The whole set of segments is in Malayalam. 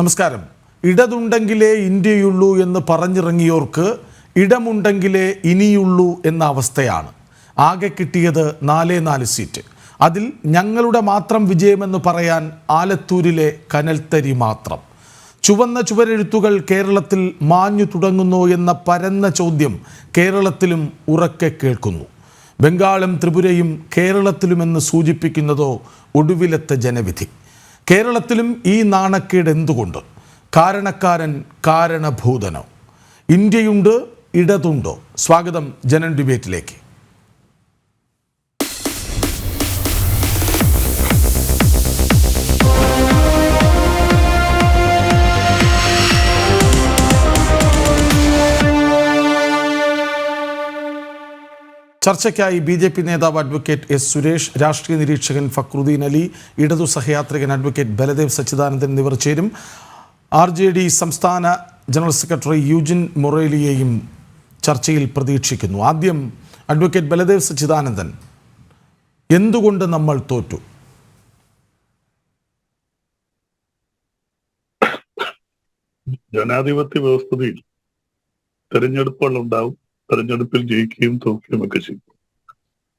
നമസ്കാരം. ഇടതുണ്ടെങ്കിലേ ഇന്ത്യയുള്ളൂ എന്ന് പറഞ്ഞിറങ്ങിയോർക്ക് ഇടമുണ്ടെങ്കിലേ ഇനിയുള്ളൂ എന്ന അവസ്ഥയാണ്. ആകെ കിട്ടിയത് നാലേ നാല് സീറ്റ്. അതിൽ ഞങ്ങളുടെ മാത്രം വിജയമെന്ന് പറയാൻ ആലത്തൂരിലെ കനൽത്തരി മാത്രം. ചുവന്ന ചുവരെഴുത്തുകൾ കേരളത്തിൽ മാഞ്ഞു തുടങ്ങുന്നു എന്ന പരന്ന ചോദ്യം കേരളത്തിലും ഉറക്കെ കേൾക്കുന്നു. ബംഗാളും ത്രിപുരയും കേരളത്തിലുമെന്ന് സൂചിപ്പിക്കുന്നതോ ഒടുവിലത്തെ ജനവിധി. കേരളത്തിലും ഈ നാണക്കേട് എന്തുകൊണ്ട്? കാരണക്കാരൻ കാരണഭൂതനോ. ഇന്ത്യയുണ്ട് ഇടതുണ്ടോ? സ്വാഗതം ജനൻ ഡിബേറ്റിലേക്ക്. ചർച്ചയ്ക്കായി ബി ജെ പി നേതാവ് അഡ്വക്കേറ്റ് എസ് സുരേഷ് രാഷ്ട്രീയ നിരീക്ഷകൻ ഫക്രുദ്ദീൻ അലി ഇടതു സഹയാത്രികൻ അഡ്വക്കേറ്റ് ബലദേവ് സച്ചിദാനന്ദൻ എന്നിവർ ചേരും. ആർ ജെ ഡി സംസ്ഥാന ജനറൽ സെക്രട്ടറി യൂജിൻ മൊറേലിയെയും ചർച്ചയിൽ പ്രതീക്ഷിക്കുന്നു. ആദ്യം അഡ്വക്കേറ്റ് ബലദേവ് സച്ചിദാനന്ദൻ. എന്തുകൊണ്ട് നമ്മൾ തോറ്റു? ജനാധിപത്യ വ്യവസ്ഥയിൽ തെരഞ്ഞെടുപ്പുകൾ ഉണ്ടാവും തെരഞ്ഞെടുപ്പിൽ ജയിക്കുകയും തോൽക്കുകയും ഒക്കെ ചെയ്യും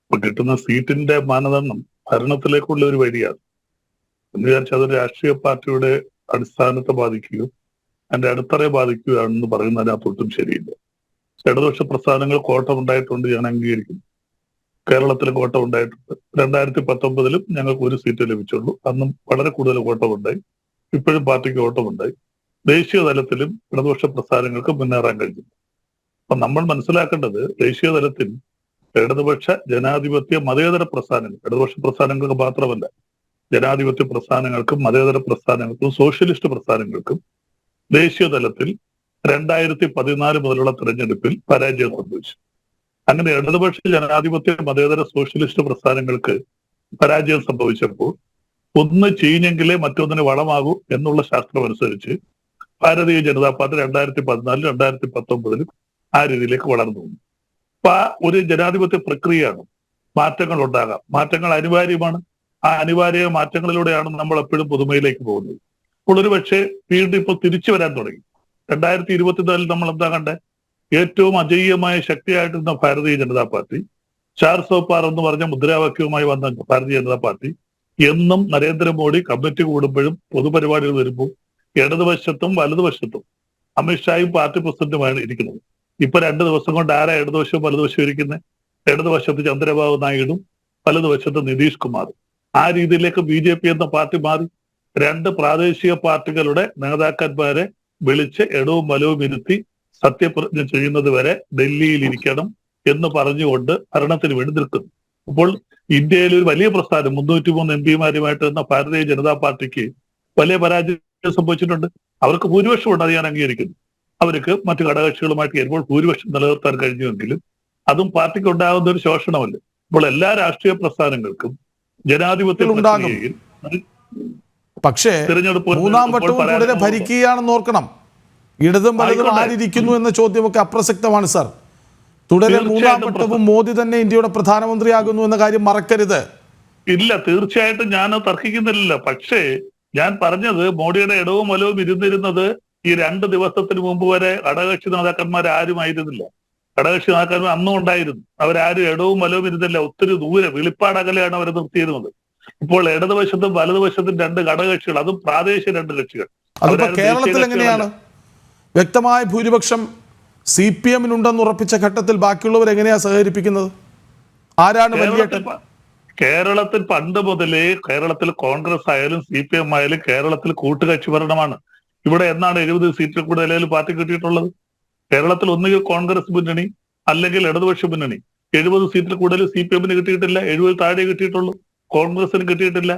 അപ്പൊ കിട്ടുന്ന സീറ്റിന്റെ മാനദണ്ഡം ഭരണത്തിലേക്കുള്ള ഒരു വഴിയാണ്. എന്ന് വിചാരിച്ചാൽ അത് രാഷ്ട്രീയ പാർട്ടിയുടെ അടിസ്ഥാനത്തെ ബാധിക്കുകയോ അതിന്റെ അടിത്തറയെ ബാധിക്കുകയാണെന്ന് പറയുന്നതിനകത്തൊട്ടും ശരിയില്ല. ഇടതുപക്ഷ പ്രസ്ഥാനങ്ങൾ കോട്ടം ഉണ്ടായിട്ടുണ്ട് ഞാൻ അംഗീകരിക്കുന്നു. കേരളത്തിൽ കോട്ടം ഉണ്ടായിട്ടുണ്ട്. രണ്ടായിരത്തി പത്തൊമ്പതിലും ഞങ്ങൾക്ക് ഒരു സീറ്റ് ലഭിച്ചുള്ളൂ. അന്നും വളരെ കൂടുതൽ കോട്ടമുണ്ടായി. ഇപ്പോഴും പാർട്ടിക്ക് കോട്ടമുണ്ടായി. ദേശീയ തലത്തിലും ഇടതുപക്ഷ പ്രസ്ഥാനങ്ങൾക്ക് മുന്നേറാൻ കഴിഞ്ഞു അപ്പൊ നമ്മൾ മനസ്സിലാക്കേണ്ടത് ദേശീയ തലത്തിൽ ഇടതുപക്ഷ ജനാധിപത്യ മതേതര പ്രസ്ഥാനങ്ങൾ ഇടതുപക്ഷ പ്രസ്ഥാനങ്ങൾക്ക് മാത്രമല്ല ജനാധിപത്യ പ്രസ്ഥാനങ്ങൾക്കും മതേതര പ്രസ്ഥാനങ്ങൾക്കും സോഷ്യലിസ്റ്റ് പ്രസ്ഥാനങ്ങൾക്കും ദേശീയ തലത്തിൽ രണ്ടായിരത്തി പതിനാല് മുതലുള്ള തെരഞ്ഞെടുപ്പിൽ പരാജയം സംഭവിച്ചു. അങ്ങനെ ഇടതുപക്ഷ ജനാധിപത്യ മതേതര സോഷ്യലിസ്റ്റ് പ്രസ്ഥാനങ്ങൾക്ക് പരാജയം സംഭവിച്ചപ്പോൾ ഒന്ന് ചീഞ്ഞെങ്കിലേ മറ്റൊന്നിന് വളമാകൂ എന്നുള്ള ശാസ്ത്രം അനുസരിച്ച് ഭാരതീയ ജനതാ പാർട്ടി രണ്ടായിരത്തി പതിനാലിൽ രണ്ടായിരത്തി പത്തൊമ്പതിലും ആ രീതിയിലേക്ക് വളർന്നു അപ്പൊ ആ ഒരു ജനാധിപത്യ പ്രക്രിയയാണ് മാറ്റങ്ങൾ ഉണ്ടാകാം മാറ്റങ്ങൾ അനിവാര്യമാണ്. ആ അനിവാര്യ മാറ്റങ്ങളിലൂടെയാണ് നമ്മൾ എപ്പോഴും പുതുമയിലേക്ക് പോകുന്നത്. അപ്പോൾ ഒരു പക്ഷേ വീണ്ടും ഇപ്പോൾ തിരിച്ചു വരാൻ തുടങ്ങി. രണ്ടായിരത്തി ഇരുപത്തിനാലിൽ നമ്മൾ എന്താ കണ്ടേ? ഏറ്റവും അജയ്യമായ ശക്തിയായിട്ടിരുന്ന ഭാരതീയ ജനതാ പാർട്ടി ചാർ സോപ്പാർ പാർ എന്ന് പറഞ്ഞ മുദ്രാവാക്യവുമായി വന്ന ഭാരതീയ ജനതാ പാർട്ടി എന്നും നരേന്ദ്രമോദി കമ്മിറ്റി കൂടുമ്പോഴും പൊതുപരിപാടികൾ വരുമ്പോൾ ഇടതുവശത്തും വലതുവശത്തും അമിത്ഷായും പാർട്ടി പ്രസിഡന്റുമാണ് ഇരിക്കുന്നത്. ഇപ്പൊ രണ്ട് ദിവസം കൊണ്ട് ആരാ ഇടതുവശവും വലതുവശവും ഇരിക്കുന്നത് ഇടതുവശത്ത് ചന്ദ്രബാബു നായിഡും വലതുവശത്ത് നിതീഷ് കുമാർ ആ രീതിയിലേക്ക് ബി ജെ പി എന്ന പാർട്ടി മാറി. രണ്ട് പ്രാദേശിക പാർട്ടികളുടെ നേതാക്കന്മാരെ വിളിച്ച് ഇടവും വലവും ഇരുത്തി സത്യപ്രതിജ്ഞ ചെയ്യുന്നത് വരെ ഡൽഹിയിൽ ഇരിക്കണം എന്ന് പറഞ്ഞുകൊണ്ട് ഭരണത്തിന് വേണ്ടി നിൽക്കുന്നു. അപ്പോൾ ഇന്ത്യയിൽ ഒരു വലിയ പ്രസ്ഥാനം മുന്നൂറ്റി മൂന്ന് എം പിമാരുമായിട്ട് എന്ന ഭാരതീയ ജനതാ പാർട്ടിക്ക് വലിയ പരാജയം സംഭവിച്ചിട്ടുണ്ട്. അവർക്ക് ഭൂരിപക്ഷം ഉണ്ട് അത് ഞാൻ അംഗീകരിക്കുന്നു. അവർക്ക് മറ്റു ഘടകകക്ഷികളുമായിട്ട് ചേരുമ്പോൾ ഭൂരിപക്ഷം നിലനിർത്താൻ കഴിഞ്ഞുവെങ്കിലും അതും പാർട്ടിക്ക് ഉണ്ടാകുന്ന ഒരു ശോഷണമല്ല? ഇപ്പോൾ എല്ലാ രാഷ്ട്രീയ പ്രസ്ഥാനങ്ങൾക്കും ജനാധിപത്യം. പക്ഷേ മൂന്നാം വട്ടവും ഭരിക്കുകയാണെന്ന് ഓർക്കണം. ഇടതും വലതും. ആരിയ്ക്കുന്നു എന്ന ചോദ്യമൊക്കെ അപ്രസക്തമാണ് സാർ. തുടരെ മൂന്നാം വട്ടവും മോദി തന്നെ ഇന്ത്യയുടെ പ്രധാനമന്ത്രിയാകുന്നു എന്ന കാര്യം മറക്കരുത്. ഇല്ല തീർച്ചയായിട്ടും ഞാൻ തർക്കിക്കുന്നില്ല പക്ഷേ ഞാൻ പറഞ്ഞത് മോഡിയുടെ ഇടവും വലവും ഇരുന്നിരുന്നത് ഈ രണ്ട് ദിവസത്തിന് മുമ്പ് വരെ ഘടകകക്ഷി നേതാക്കന്മാർ ആരുമായിരുന്നില്ല. ഘടകകക്ഷി നേതാക്കന്മാർ അന്നും ഉണ്ടായിരുന്നു. അവരാരും ഇടവും വലവും ഇരുന്നില്ല. ഒത്തിരി ദൂരെ വെളിപ്പാടകലെയാണ് അവർ നിർത്തിയിരുന്നത്. ഇപ്പോൾ ഇടതുവശത്തും വലതുവശത്തും രണ്ട് ഘടകകക്ഷികൾ അതും പ്രാദേശിക രണ്ട് കക്ഷികൾ. കേരളത്തിൽ എങ്ങനെയാണ്? വ്യക്തമായ ഭൂരിപക്ഷം സി പി എമ്മിനുണ്ടെന്ന് ഉറപ്പിച്ച ഘട്ടത്തിൽ ബാക്കിയുള്ളവർ എങ്ങനെയാ സഹകരിപ്പിക്കുന്നത്? ആരാണ് കേരളത്തിൽ പണ്ട് മുതലേ കേരളത്തിൽ കോൺഗ്രസ് ആയാലും സി പി എം ആയാലും കേരളത്തിൽ കൂട്ടുകക്ഷി ഭരണമാണ്. ഇവിടെ എന്നാണ് എഴുപത് സീറ്റിൽ കൂടുതൽ പാർട്ടി കിട്ടിയിട്ടുള്ളത്? കേരളത്തിൽ ഒന്നുകിൽ കോൺഗ്രസ് മുന്നണി അല്ലെങ്കിൽ ഇടതുപക്ഷ മുന്നണി. എഴുപത് സീറ്റിൽ കൂടുതൽ സി പി എമ്മിന് കിട്ടിയിട്ടില്ല എഴുപത് താഴെ കിട്ടിയിട്ടുള്ളൂ കോൺഗ്രസിന് കിട്ടിയിട്ടില്ല.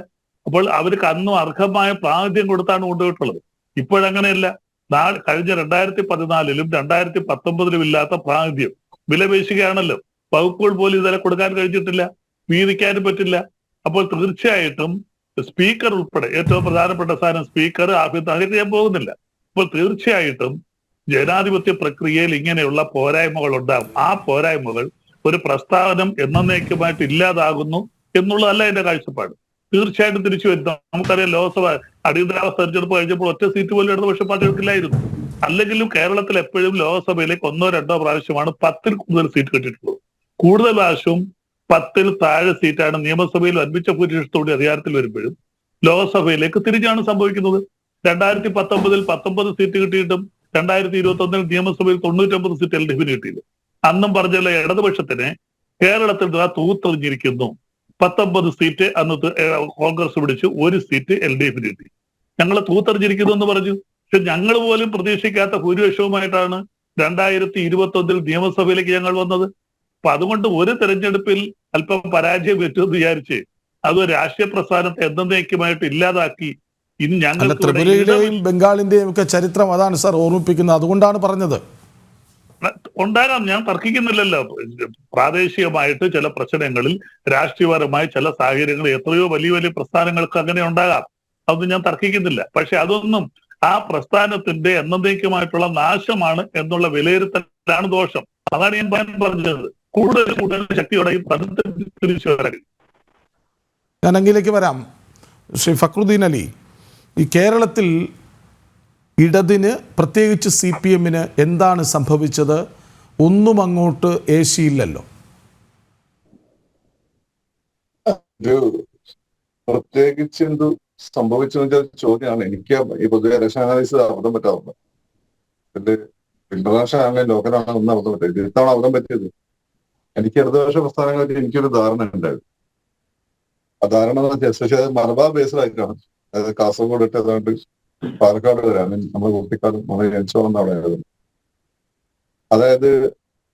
അപ്പോൾ അവർക്ക് അന്നും അർഹമായ പ്രാതിനിധ്യം കൊടുത്താണ് കൊണ്ടുപോയിട്ടുള്ളത്. ഇപ്പോഴങ്ങനെയല്ല. നാ- കഴിഞ്ഞ രണ്ടായിരത്തി പതിനാലിലും രണ്ടായിരത്തി പത്തൊമ്പതിലും ഇല്ലാത്ത പ്രാതിനിധ്യം. വിലപേശുകയാണല്ലോ വകുപ്പുകൾ പോലും ഇതുവരെ കൊടുക്കാൻ കഴിഞ്ഞിട്ടില്ല. വീതിക്കാനും പറ്റില്ല. അപ്പോൾ തീർച്ചയായിട്ടും സ്പീക്കർ ഉൾപ്പെടെ ഏറ്റവും പ്രധാനപ്പെട്ട സ്ഥാനം സ്പീക്കർ ആഭ്യന്തര ചെയ്യാൻ പോകുന്നില്ല. അപ്പോൾ തീർച്ചയായിട്ടും ജനാധിപത്യ പ്രക്രിയയിൽ ഇങ്ങനെയുള്ള പോരായ്മകൾ ഉണ്ടാകും ആ പോരായ്മകൾ ഒരു പ്രസ്താവനം എന്നേക്കുമായിട്ട് ഇല്ലാതാകുന്നു എന്നുള്ളതല്ല എന്റെ കാഴ്ചപ്പാട്. തീർച്ചയായിട്ടും തിരിച്ചു വരുന്നു നമുക്കറിയാം ലോക്സഭ അടിയന്തരാവസ്ഥ തെരഞ്ഞെടുപ്പ് കഴിഞ്ഞപ്പോൾ ഒറ്റ സീറ്റ് പോലും ഇടതുപക്ഷ പാർട്ടികൾക്കില്ലായിരുന്നു അല്ലെങ്കിലും കേരളത്തിൽ എപ്പോഴും ലോക്സഭയിലേക്ക് ഒന്നോ രണ്ടോ പ്രാവശ്യമാണ് പത്തിൽ കൂടുതൽ സീറ്റ് കിട്ടിയിട്ടുള്ളത്. കൂടുതൽ പ്രാവശ്യവും പത്തിൽ താഴെ സീറ്റാണ് നിയമസഭയിൽ അൻപിച്ച ഭൂരിപക്ഷത്തോടെ അധികാരത്തിൽ വരുമ്പോഴും ലോക്സഭയിലേക്ക് തിരിച്ചാണ് സംഭവിക്കുന്നത്. രണ്ടായിരത്തി പത്തൊമ്പതിൽ പത്തൊമ്പത് സീറ്റ് കിട്ടിയിട്ടും രണ്ടായിരത്തി ഇരുപത്തി ഒന്നിൽ നിയമസഭയിൽ തൊണ്ണൂറ്റൊമ്പത് സീറ്റ് എൽ ഡി എഫിന് കിട്ടിയില്ല അന്നും പറഞ്ഞല്ല ഇടതുപക്ഷത്തിന് കേരളത്തിൽ ദാ തൂത്തെറിഞ്ഞിരിക്കുന്നു. പത്തൊമ്പത് സീറ്റ് അന്ന് കോൺഗ്രസ് പിടിച്ചു ഒരു സീറ്റ് എൽ ഡി എഫിന് കിട്ടി. ഞങ്ങൾ തൂത്തെറിഞ്ഞിരിക്കുന്നു എന്ന് പറഞ്ഞു. പക്ഷെ ഞങ്ങൾ പോലും പ്രതീക്ഷിക്കാത്ത ഭൂരിപക്ഷവുമായിട്ടാണ് രണ്ടായിരത്തി ഇരുപത്തി ഒന്നിൽ നിയമസഭയിലേക്ക് ഞങ്ങൾ വന്നത്. അപ്പൊ അതുകൊണ്ട് ഒരു തെരഞ്ഞെടുപ്പിൽ അല്പം പരാജയം പറ്റുമെന്ന് വിചാരിച്ച് അത് രാഷ്ട്രീയ പ്രസ്ഥാനത്തെ എന്നേക്കുമായിട്ട് ഇല്ലാതാക്കി ഇന്ന് ഞങ്ങൾ ത്രിപുരയുടെയും ബംഗാളിന്റെയും ഒക്കെ ചരിത്രം അതാണ് സാർ ഓർമ്മിപ്പിക്കുന്നത്. അതുകൊണ്ടാണ് പറഞ്ഞത്. ഉണ്ടാകാം. ഞാൻ തർക്കിക്കുന്നില്ലല്ലോ. പ്രാദേശികമായിട്ട് ചില പ്രശ്നങ്ങളിൽ രാഷ്ട്രീയപരമായ ചില സാഹചര്യങ്ങൾ എത്രയോ വലിയ വലിയ പ്രസ്ഥാനങ്ങൾക്ക് അങ്ങനെ ഉണ്ടാകാം. അതൊന്നും ഞാൻ തർക്കിക്കുന്നില്ല. പക്ഷെ അതൊന്നും ആ പ്രസ്ഥാനത്തിന്റെ എന്നേക്കുമായിട്ടുള്ള നാശമാണ് എന്നുള്ള വിലയിരുത്തലാണ് ദോഷം. അതാണ് ഞാൻ പറഞ്ഞത്. കൂടുതൽ കൂടുതൽ ശക്തിയോടെ പദത്തെ തിരിച്ചു വരാൻ ഞാൻ അങ്ങിലേക്ക് വരാം. ശ്രീ ഫക്രുദ്ദീൻ അലി ഈ കേരളത്തിൽ ഇടതിന് പ്രത്യേകിച്ച് സി പി എമ്മിന് എന്താണ് സംഭവിച്ചത്? ഒന്നും അങ്ങോട്ട് ഏശിയില്ലല്ലോ. പ്രത്യേകിച്ച് എന്ത് സംഭവിച്ചു ചോദ്യമാണ്. എനിക്ക് ഈ പൊതുവെ ഇലക്ഷൻ അനാലിസിസ് അബദ്ധം പറ്റാറുണ്ട് ഇതിൽ ഇന്റർനാഷണൽ ആണെങ്കിലും ലോക്കലാണ് ഒന്നും അബദ്ധം പറ്റിയത് ഇത്തവണ അബദ്ധം പറ്റിയത് എനിക്ക് ഇടതുപക്ഷ പ്രസ്ഥാനങ്ങളിൽ എനിക്കൊരു ധാരണ ഉണ്ടായിരുന്നു. ആ ധാരണ എന്ന് വെച്ചാൽ എസ്പെഷ്യലി മലബാർ ബേസ്ഡായിട്ടാണ് അതായത് കാസർഗോഡ് ഇട്ട് ഏതാണ്ട് പാലക്കാട് വരെ നമ്മുടെ കുട്ടിക്കാട് നമ്മൾ ജനിച്ചോളം അവിടെ ആയിരുന്നു അതായത്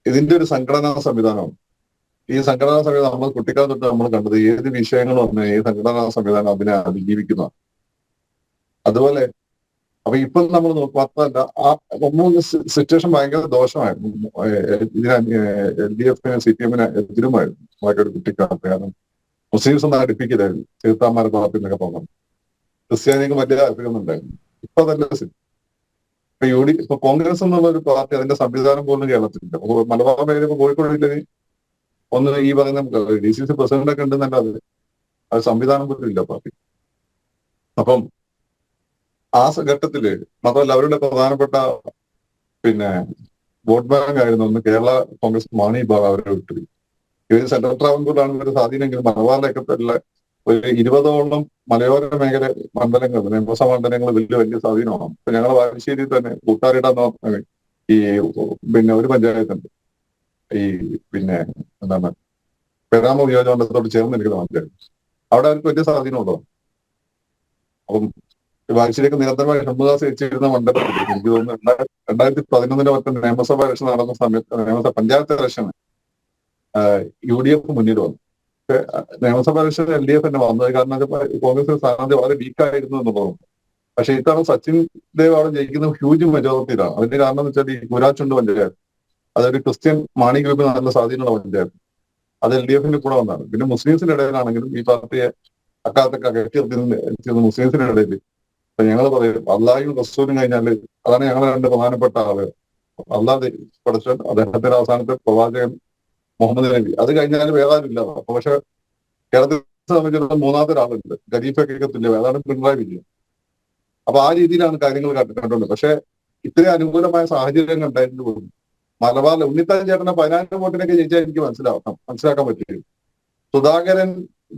ഇതിന്റെ ഒരു സംഘടനാ സംവിധാനമാണ്. ഈ സംഘടനാ സംവിധാനം നമ്മൾ കുട്ടിക്കാലം തൊട്ട് നമ്മൾ കണ്ടത് ഏത് വിഷയങ്ങൾ വന്ന് ഈ സംഘടനാ സംവിധാനം അതിനെ അതിജീവിക്കുന്ന അതുപോലെ അപ്പൊ ഇപ്പൊ നമ്മൾ നോക്കും മാത്രമല്ല ആ മൂന്ന് സിറ്റുവേഷൻ ഭയങ്കര ദോഷമായിരുന്നു. എൽ ഡി എഫിന് സി പി എമ്മിന് എതിരുമായിരുന്നു. ഒരു കുട്ടിക്കാലത്ത് കാരണം മുസ്ലിംസ് ഒന്നും അടുപ്പിക്കില്ലായിരുന്നു. തീർത്ഥാമാരെ പാർട്ടി എന്നൊക്കെ പറഞ്ഞു. ക്രിസ്ത്യാനിക്ക് വലിയ താല്പര്യമൊന്നും ഉണ്ടായിരുന്നു ഇപ്പൊ അതല്ല ഇപ്പൊ യു ഡി ഇപ്പൊ കോൺഗ്രസ് എന്നുള്ള ഒരു പാർട്ടി അതിന്റെ സംവിധാനം പോലും കേരളത്തിലുണ്ട് മലബാർ മേഖല ഇപ്പൊ കോഴിക്കോട് ജില്ലയിൽ ഒന്ന് ഈ പറയുന്ന ഡി സി സി പ്രസിഡന്റ് ഒക്കെ ഉണ്ടെന്നല്ലാതെ അത് സംവിധാനം പോലും ഇല്ല പാർട്ടി. അപ്പം ആ ഘട്ടത്തിൽ മാത്രമല്ല അവരുടെ പ്രധാനപ്പെട്ട പിന്നെ വോട്ട് ബാങ്ക് ആയിരുന്നു ഒന്ന് കേരള കോൺഗ്രസ് മാണി വിഭാഗം അവരെ വിട്ടു. ഇവർ സെൻട്രൽ ട്രാവൻകൂറിലാണ് ഇവർ സ്വാധീനമെങ്കിൽ മലബാറിലൊക്കെ ഉള്ള ഒരു ഇരുപതോളം മലയോര മേഖല മണ്ഡലങ്ങൾ നിയമസഭാ മണ്ഡലങ്ങൾ വലിയ വലിയ സ്വാധീനമാണ്. ഇപ്പൊ ഞങ്ങളെ വാഴശ്ശേരിയിൽ തന്നെ കൂട്ടാരിട ഈ പിന്നെ ഒരു പഞ്ചായത്തുണ്ട്. ഈ പിന്നെ എന്താണ് പെരാമ നിയോജകമണ്ഡലത്തോട് ചേർന്ന് നിൽക്കുന്ന പഞ്ചായത്ത്. അവിടെ അവർക്ക് വലിയ സ്വാധീനമുള്ളതാണ്. അപ്പം വാഴ്ചയിലേക്ക് നിരന്തരമായി ഷൺമുദാസ് വെച്ചിരുന്ന മണ്ഡലം. എനിക്ക് തോന്നുന്നു രണ്ടായിരത്തി പതിനൊന്നിന്റെ മറ്റേ നിയമസഭാ ഇലക്ഷൻ നടന്ന സമയത്ത് നിയമസഭ panchayat election U D F മുന്നിൽ വന്നു. പക്ഷെ നിയമസഭാ ഇലക്ഷൻ എൽ ഡി എഫ് തന്നെ വന്നത്. കാരണം കോൺഗ്രസ് സ്ഥാനാർത്ഥി വളരെ വീക്കായിരുന്നു എന്നുള്ളതാണ് പക്ഷെ ഇത്തവണ സച്ചിൻ ദേവ് അവിടെ ജയിക്കുന്ന ഹ്യൂജ് മെജോറിറ്റിയിലാണ് അതിന്റെ കാരണം എന്ന് വെച്ചാൽ ഈ കുരാച്ചുണ്ട് പഞ്ചായത്ത് അതൊരു ക്രിസ്ത്യൻ മാണി ഗ്രൂപ്പിന് നല്ല സ്വാധീനമുള്ള പഞ്ചായത്ത് അത് എൽ ഡി എഫിന്റെ കൂടെ വന്നതാണ് പിന്നെ മുസ്ലിംസിന്റെ ഇടയിലാണെങ്കിലും ഈ പാർട്ടിയെ അക്കാലത്തൊക്കെ കെട്ടിയെടുത്തിരുന്ന മുസ്ലിംസിന്റെ ഇടയിൽ അപ്പൊ ഞങ്ങൾ പറയും അള്ളാഹും റസൂലും കഴിഞ്ഞാൽ അതാണ് ഞങ്ങളെ രണ്ട് പ്രധാനപ്പെട്ട ആളുകൾ അള്ളാഹ് പഠിച്ചാൽ അദ്ദേഹത്തിന്റെ അവസാനത്തെ പ്രവാചകൻ മുഹമ്മദ് നബി. അത് കഴിഞ്ഞാൽ വേറെ ആരും ഇല്ല അപ്പൊ പക്ഷെ കേരളത്തെ സംബന്ധിച്ചിടത്തോളം മൂന്നാമത്തെ ഒരാളുണ്ട്. ഖലീഫയ്ക്കൊക്കെ തുല്യം. അതാണ് പിണറായി വിജയൻ. അപ്പൊ ആ രീതിയിലാണ് കാര്യങ്ങൾ കണ്ടിട്ടുണ്ട് പക്ഷെ ഇത്രയും അനുകൂലമായ സാഹചര്യങ്ങൾ ഉണ്ടായിരുന്നു പോലും മലബാറിൽ ഉണ്ണിത്താൻ ചേട്ടനെ പതിനായിരം വോട്ടിനൊക്കെ ജയിച്ചാൽ എനിക്ക് മനസ്സിലാക്കാം മനസ്സിലാക്കാൻ പറ്റില്ല. സുധാകരൻ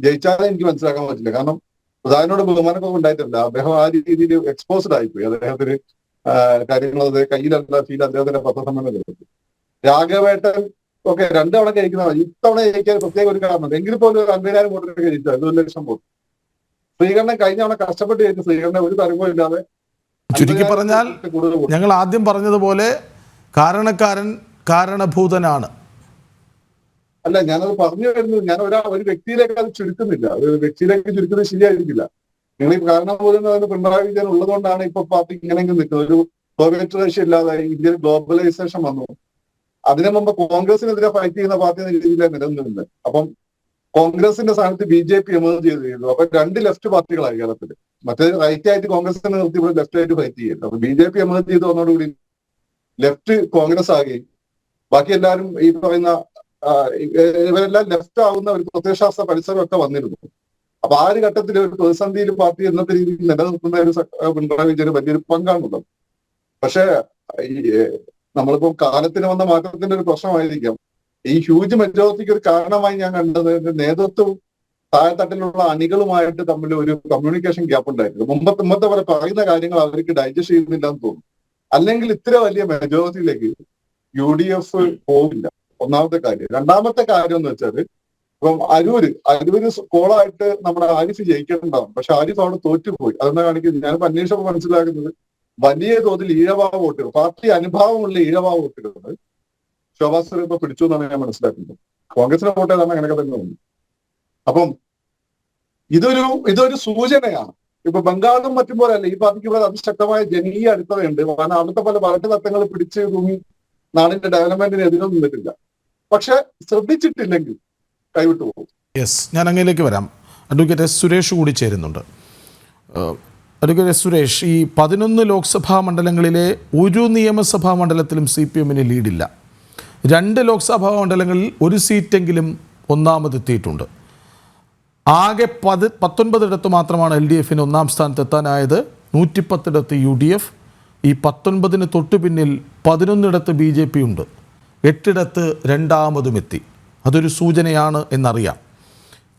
ജയിച്ചാലേ എനിക്ക് മനസ്സിലാക്കാൻ പറ്റില്ല. കാരണം സുധാകരനോട് ബഹുമാനമൊക്കെ ഉണ്ടായിട്ടില്ല. അദ്ദേഹം ആ രീതിയിൽ എക്സ്പോസ്ഡ് ആയിപ്പോയി. അദ്ദേഹത്തിന് കാര്യങ്ങൾ കയ്യിലല്ല ഫീൽ അദ്ദേഹത്തിന്റെ പത്രസമ്മേളനം രാഘവേട്ടൻ ഒക്കെ രണ്ടവണ ജയിക്കുന്ന ഇത്തവണ ജയിക്കാൻ പ്രത്യേക ഒരു കാരണം എങ്കിൽ പോലും ഒരു അൻപതിനായിരം വോട്ടിനൊക്കെ ജയിച്ചു അത് ഒരു ലക്ഷം വോട്ട്. ശ്രീകണ്ഠൻ കഴിഞ്ഞ തവണ കഷ്ടപ്പെട്ട് ജയിച്ചു ശ്രീകണ്ഠൻ ഒരു തരംഗവും ഇല്ലാതെ ചുരുക്കി പറഞ്ഞാൽ ഞങ്ങൾ ആദ്യം പറഞ്ഞതുപോലെ കാരണക്കാരൻ കാരണഭൂതനാണ്. അല്ല ഞാനത് പറഞ്ഞു വരുന്നത് ഞാൻ ഒരാ ഒരു വ്യക്തിയിലേക്ക് അത് ചുരുക്കുന്നില്ല. ഒരു വ്യക്തിയിലേക്ക് ചുരുക്കുന്നത് ശരിയായിരിക്കില്ല. നിങ്ങൾ ഈ കാരണം പോലും അതിന് പിണറായി വിജയൻ ഉള്ളതുകൊണ്ടാണ് ഇപ്പൊ പാർട്ടി ഇങ്ങനെയെങ്കിലും നിൽക്കുന്നത്. ഒരു റഷ്യ ഇല്ലാതെ ഇന്ത്യയിൽ ഗ്ലോബലൈസേഷൻ വന്നു. അതിനു മുമ്പ് കോൺഗ്രസിനെതിരെ ഫൈറ്റ് ചെയ്യുന്ന പാർട്ടി എന്ന രീതിയിൽ നിലനിന്നിരുന്നത്. അപ്പം കോൺഗ്രസിന്റെ സ്ഥാനത്ത് ബി ജെ പി എമേജ് ചെയ്ത് ചെയ്തു അപ്പൊ രണ്ട് ലെഫ്റ്റ് പാർട്ടികളായി കേരളത്തിൽ മറ്റേ റൈറ്റ് ആയിട്ട് കോൺഗ്രസിനെ നിർത്തി ഇവിടെ ലെഫ്റ്റ് ആയിട്ട് ഫൈറ്റ് ചെയ്തു അപ്പൊ ബി ജെ പി എമേജ് ചെയ്ത് വന്നതോടുകൂടി ലെഫ്റ്റ് കോൺഗ്രസ് ആകുകയും ബാക്കി എല്ലാവരും ഈ പറയുന്ന ഇവരെല്ലാം ലെഫ്റ്റ് ആവുന്ന ഒരു പ്രത്യയശാസ്ത്ര പരിസരമൊക്കെ വന്നിരുന്നു. അപ്പൊ ആ ഒരു ഘട്ടത്തിൽ ഒരു പ്രതിസന്ധിയിൽ പാർട്ടി എന്നത്തെ രീതിയിൽ നിലനിർത്തുന്ന ഒരു പിണറായി വിജയന് വലിയൊരു പങ്കാണുള്ളത്. പക്ഷേ നമ്മളിപ്പോ കാലത്തിന് വന്ന മാറ്റത്തിന്റെ ഒരു പ്രശ്നമായിരിക്കാം. ഈ ഹ്യൂജ് മെജോറിറ്റിക്ക് ഒരു കാരണമായി ഞാൻ കണ്ടത് നേതൃത്വം താഴെത്തട്ടിലുള്ള അണികളുമായിട്ട് തമ്മിൽ ഒരു കമ്മ്യൂണിക്കേഷൻ ഗ്യാപ്പ് ഉണ്ടായിരുന്നു. മുമ്പ് മുമ്പത്തെ പോലെ പറയുന്ന കാര്യങ്ങൾ അവർക്ക് ഡൈജസ്റ്റ് ചെയ്യുന്നില്ല എന്ന് തോന്നുന്നു. അല്ലെങ്കിൽ ഇത്ര വലിയ മെജോറിറ്റിയിലേക്ക് യു ഡി എഫ് പോവില്ല. ഒന്നാമത്തെ കാര്യം. രണ്ടാമത്തെ കാര്യം എന്ന് വെച്ചാൽ ഇപ്പം അരൂര് അരൂര് കോളായിട്ട് നമ്മുടെ ആരിഫ് ജയിക്കേണ്ടതാണ് പക്ഷെ ആരിഫ് അവിടെ തോറ്റുപോയി. അതെന്നാ കാണിക്കുന്നത്? ഞാനിപ്പോ അന്വേഷണം മനസ്സിലാക്കുന്നത് വലിയ തോതിൽ ഈഴവാ വോട്ടുകൾ പാർട്ടി അനുഭാവമുള്ള ഈഴവാ വോട്ടുകൾ ശോഭാസർ ഇപ്പൊ പിടിച്ചു എന്നാണ് ഞാൻ മനസ്സിലാക്കുന്നത്. കോൺഗ്രസിനെ വോട്ട് ഏതാണ് അങ്ങനെയൊക്കെ തന്നെ തോന്നുന്നു അപ്പം ഇതൊരു ഇതൊരു സൂചനയാണ്. ഇപ്പൊ ബംഗാളും മറ്റും പോലെ അല്ല ഈ പാർട്ടിക്ക് പോലെ അതിശക്തമായ ജനീയ അടിത്തറയുണ്ട് കാരണം അവിടുത്തെ പല വരട്ട് തത്വങ്ങൾ പിടിച്ച് തൂങ്ങി നാടിന്റെ ഡെവലപ്മെന്റിന് എതിരൊന്നും നിന്നിട്ടില്ല. പക്ഷെ ശ്രദ്ധിച്ചിട്ടില്ലെങ്കിൽ കൈവിട്ടു പോകും. യെസ് ഞാൻ അങ്ങയിലേക്ക് വരാം. അഡ്വക്കേറ്റ് എസ് സുരേഷ് കൂടി ചേരുന്നുണ്ട്. അഡ്വക്കേറ്റ് എസ് സുരേഷ് ഈ പതിനൊന്ന് ലോക്സഭാ മണ്ഡലങ്ങളിലെ ഒരു നിയമസഭാ മണ്ഡലത്തിലും സി പി എമ്മിന് ലീഡില്ല. രണ്ട് ലോക്സഭാ മണ്ഡലങ്ങളിൽ ഒരു സീറ്റെങ്കിലും ഒന്നാമതെത്തിയിട്ടുണ്ട് ആകെ പത് പത്തൊൻപതിടത്ത് മാത്രമാണ് എൽ ഡി എഫിന് ഒന്നാം സ്ഥാനത്ത് എത്താനായത്. നൂറ്റിപ്പത്തിടത്ത് യു ഡി എഫ്. ഈ പത്തൊൻപതിന് തൊട്ടു പിന്നിൽ പതിനൊന്നിടത്ത് ബി ജെ പി ഉണ്ട്. എട്ടിടത്ത് രണ്ടാമതും എത്തി അതൊരു സൂചനയാണ് എന്നറിയാം.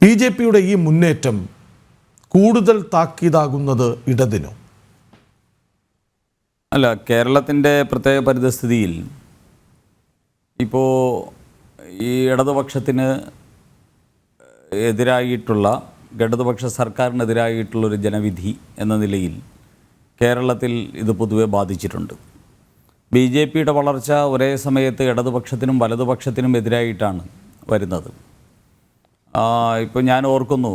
ബി ജെ പിയുടെ ഈ മുന്നേറ്റം കൂടുതൽ താക്കീതാകുന്നത് ഇടതിനോ? അല്ല കേരളത്തിന്റെ പ്രത്യേക പരിതസ്ഥിതിയിൽ ഇപ്പോൾ ഈ ഇടതുപക്ഷത്തിന് എതിരായിട്ടുള്ള ഇടതുപക്ഷ സർക്കാരിനെതിരായിട്ടുള്ളൊരു ജനവിധി എന്ന നിലയിൽ കേരളത്തിൽ ഇത് പൊതുവെ ബാധിച്ചിട്ടുണ്ട്. ബി ജെ പിയുടെ വളർച്ച ഒരേ സമയത്ത് ഇടതുപക്ഷത്തിനും വലതുപക്ഷത്തിനും എതിരായിട്ടാണ് വരുന്നത്. ഇപ്പോൾ ഞാൻ ഓർക്കുന്നു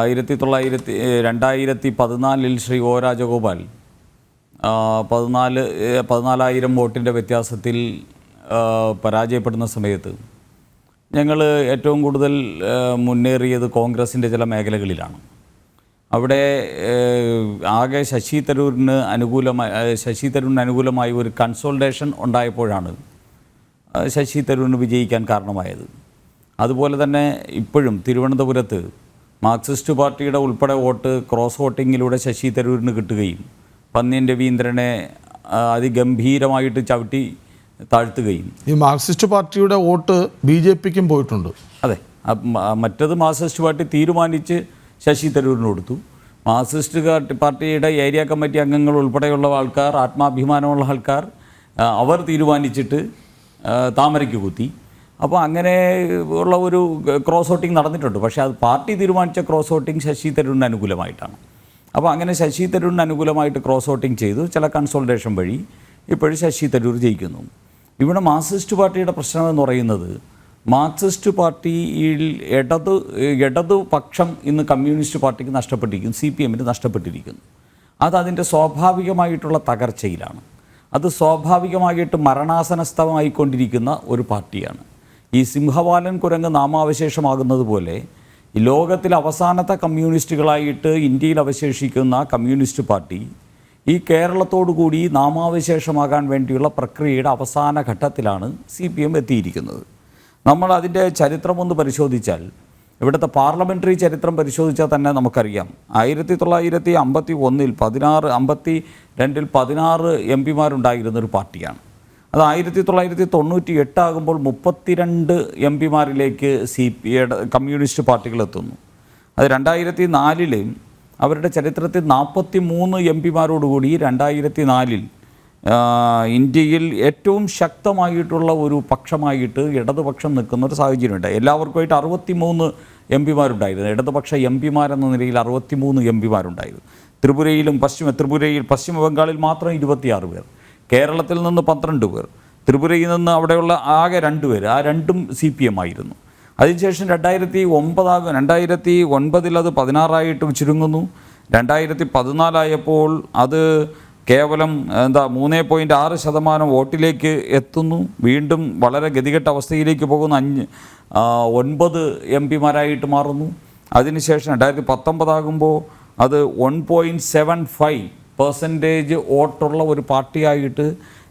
ആയിരത്തി തൊള്ളായിരത്തി രണ്ടായിരത്തി പതിനാലിൽ ശ്രീ ഒ രാജഗോപാൽ പതിനാല് പതിനാലായിരം വോട്ടിന്റെ വ്യത്യാസത്തിൽ പരാജയപ്പെടുന്ന സമയത്ത് ഞങ്ങൾ ഏറ്റവും കൂടുതൽ മുന്നേറിയത് കോൺഗ്രസിന്റെ ചില മേഖലകളിലാണ്. അവിടെ ആകെ ശശി തരൂരിന് അനുകൂലമായി ശശി തരൂരിന് അനുകൂലമായി ഒരു കൺസോൾട്ടേഷൻ ഉണ്ടായപ്പോഴാണ് ശശി തരൂരിന് വിജയിക്കാൻ കാരണമായത്. അതുപോലെ തന്നെ ഇപ്പോഴും തിരുവനന്തപുരത്ത് മാർക്സിസ്റ്റ് പാർട്ടിയുടെ ഉൾപ്പെടെ വോട്ട് ക്രോസ് വോട്ടിങ്ങിലൂടെ ശശി തരൂരിന് കിട്ടുകയും പന്നിയൻ രവീന്ദ്രനെ അതിഗംഭീരമായിട്ട് ചവിട്ടി താഴ്ത്തുകയും. ഈ മാർക്സിസ്റ്റ് പാർട്ടിയുടെ വോട്ട് ബി ജെ പിക്കും പോയിട്ടുണ്ട്. അതെ. മറ്റത് മാർക്സിസ്റ്റ് പാർട്ടി തീരുമാനിച്ച് ശശി തരൂരിന് കൊടുത്തു. മാർക്സിസ്റ്റ് പാർട്ടി- പാർട്ടിയുടെ ഏരിയ കമ്മിറ്റി അംഗങ്ങൾ ഉൾപ്പെടെയുള്ള ആൾക്കാർ ആത്മാഭിമാനമുള്ള ആൾക്കാർ അവർ തീരുമാനിച്ചിട്ട് താമരയ്ക്ക് കുത്തി. അപ്പോൾ അങ്ങനെ ഉള്ള ഒരു ക്രോസ് വോട്ടിംഗ് നടന്നിട്ടുണ്ട്. പക്ഷേ അത് പാർട്ടി തീരുമാനിച്ച ക്രോസ് വോട്ടിംഗ് ശശി തരൂരിന് അനുകൂലമായിട്ടാണ്. അപ്പോൾ അങ്ങനെ ശശി തരൂരിന് അനുകൂലമായിട്ട് ക്രോസ് വോട്ടിംഗ് ചെയ്തു. ചില കൺസോൾട്ടേഷൻ വഴി ഇപ്പോഴും ശശി തരൂർ ജയിക്കുന്നു. ഇവിടെ മാർക്സിസ്റ്റ് പാർട്ടിയുടെ പ്രശ്നം എന്ന് പറയുന്നത് മാർക്സിസ്റ്റ് പാർട്ടിയിൽ ഇടത് ഇടതു പക്ഷം ഇന്ന് കമ്മ്യൂണിസ്റ്റ് പാർട്ടിക്ക് നഷ്ടപ്പെട്ടിരിക്കുന്നു സി പി എമ്മിന് നഷ്ടപ്പെട്ടിരിക്കുന്നു. അത് അതിന്റെ സ്വാഭാവികമായിട്ടുള്ള തകർച്ചയിലാണ്. അത് സ്വാഭാവികമായിട്ട് മരണാസനസ്ഥമായിക്കൊണ്ടിരിക്കുന്ന ഒരു പാർട്ടിയാണ്. ഈ സിംഹവാലൻ കുരങ്ങ് നാമാവശേഷമാകുന്നത് പോലെ ലോകത്തിലെ അവസാനത്തെ കമ്മ്യൂണിസ്റ്റുകളായിട്ട് ഇന്ത്യയിൽ അവശേഷിക്കുന്ന കമ്മ്യൂണിസ്റ്റ് പാർട്ടി ഈ കേരളത്തോടു കൂടി നാമാവശേഷമാകാൻ വേണ്ടിയുള്ള പ്രക്രിയയുടെ അവസാന ഘട്ടത്തിലാണ് സി പി എം എത്തിയിരിക്കുന്നത്. നമ്മൾ അതിന്റെ ചരിത്രം ഒന്ന് പരിശോധിച്ചാൽ ഇവിടുത്തെ പാർലമെന്ററി ചരിത്രം പരിശോധിച്ചാൽ തന്നെ നമുക്കറിയാം. ആയിരത്തി തൊള്ളായിരത്തി അമ്പത്തി ഒന്നിൽ പതിനാറ് അമ്പത്തി രണ്ടിൽ പതിനാറ് എം പിമാരുണ്ടായിരുന്ന ഒരു പാർട്ടിയാണ്. അത് ആയിരത്തി തൊള്ളായിരത്തി തൊണ്ണൂറ്റി എട്ടാകുമ്പോൾ മുപ്പത്തിരണ്ട് എം പിമാരിലേക്ക് സി പി കമ്മ്യൂണിസ്റ്റ് പാർട്ടികൾ എത്തുന്നു. അത് രണ്ടായിരത്തി നാലിൽ അവരുടെ ചരിത്രത്തിൽ നാൽപ്പത്തി മൂന്ന് എം പിമാരോടുകൂടി രണ്ടായിരത്തി നാലിൽ ഇന്ത്യയിൽ ഏറ്റവും ശക്തമായിട്ടുള്ള ഒരു പക്ഷമായിട്ട് ഇടതുപക്ഷം നിൽക്കുന്ന ഒരു സാഹചര്യമുണ്ട്. എല്ലാവർക്കുമായിട്ട് അറുപത്തി മൂന്ന് എം പിമാരുണ്ടായിരുന്നു. ഇടതുപക്ഷ എം പിമാരെന്ന നിലയിൽ അറുപത്തി മൂന്ന് എം പിമാരുണ്ടായിരുന്നു. ത്രിപുരയിലും പശ്ചിമ ത്രിപുരയിൽ പശ്ചിമ ബംഗാളിൽ മാത്രം ഇരുപത്തിയാറ് പേർ. കേരളത്തിൽ നിന്ന് പന്ത്രണ്ട് പേർ. ത്രിപുരയിൽ നിന്ന് അവിടെയുള്ള ആകെ രണ്ട് പേർ ആ രണ്ടും സി പി എം ആയിരുന്നു. അതിനുശേഷം രണ്ടായിരത്തി ഒമ്പതാകും രണ്ടായിരത്തി ഒൻപതിൽ അത് പതിനാറായിട്ട് ചുരുങ്ങുന്നു. രണ്ടായിരത്തി പതിനാലായപ്പോൾ അത് കേവലം എന്താ മൂന്ന് പോയിന്റ് ആറ് ശതമാനം വോട്ടിലേക്ക് എത്തുന്നു. വീണ്ടും വളരെ ഗതികെട്ട അവസ്ഥയിലേക്ക് പോകുന്ന അഞ്ച് ഒൻപത് എം പിമാരായിട്ട് മാറുന്നു. അതിനുശേഷം രണ്ടായിരത്തി പത്തൊമ്പതാകുമ്പോൾ അത് one point seven five percentage വോട്ടുള്ള ഒരു പാർട്ടിയായിട്ട്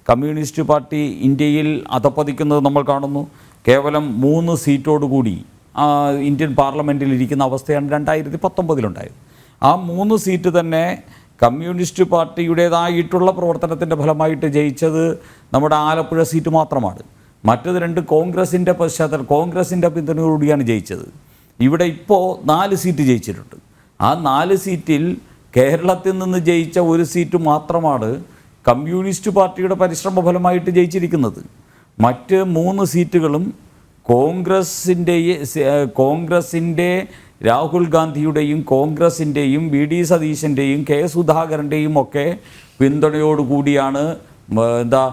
കമ്മ്യൂണിസ്റ്റ് പാർട്ടി ഇന്ത്യയിൽ അധപ്പതിക്കുന്നത് നമ്മൾ കാണുന്നു. കേവലം മൂന്ന് സീറ്റോടുകൂടി കൂടി ഇന്ത്യൻ പാർലമെന്റിൽ ഇരിക്കുന്ന അവസ്ഥയാണ് രണ്ടായിരത്തി പത്തൊമ്പതിലുണ്ടായത്. ആ മൂന്ന് സീറ്റ് തന്നെ കമ്മ്യൂണിസ്റ്റ് പാർട്ടിയുടേതായിട്ടുള്ള പ്രവർത്തനത്തിന്റെ ഫലമായിട്ട് ജയിച്ചത് നമ്മുടെ ആലപ്പുഴ സീറ്റ് മാത്രമാണ്. മറ്റത് രണ്ട് കോൺഗ്രസിന്റെ പശ്ചാത്തലം കോൺഗ്രസിന്റെ പിന്തുണയോടുകൂടിയാണ് ജയിച്ചത്. ഇവിടെ ഇപ്പോൾ നാല് സീറ്റ് ജയിച്ചിട്ടുണ്ട്. ആ നാല് സീറ്റിൽ കേരളത്തിൽ നിന്ന് ജയിച്ച ഒരു സീറ്റ് മാത്രമാണ് കമ്മ്യൂണിസ്റ്റ് പാർട്ടിയുടെ പരിശ്രമ ഫലമായിട്ട് ജയിച്ചിരിക്കുന്നത്. മറ്റ് മൂന്ന് സീറ്റുകളും കോൺഗ്രസിന്റെ കോൺഗ്രസിന്റെ രാഹുൽ ഗാന്ധിയുടെയും കോൺഗ്രസിന്റെയും വി ഡി സതീശന്റെയും കെ സുധാകരന്റെയും ഒക്കെ പിന്തുണയോടുകൂടിയാണ് എന്താ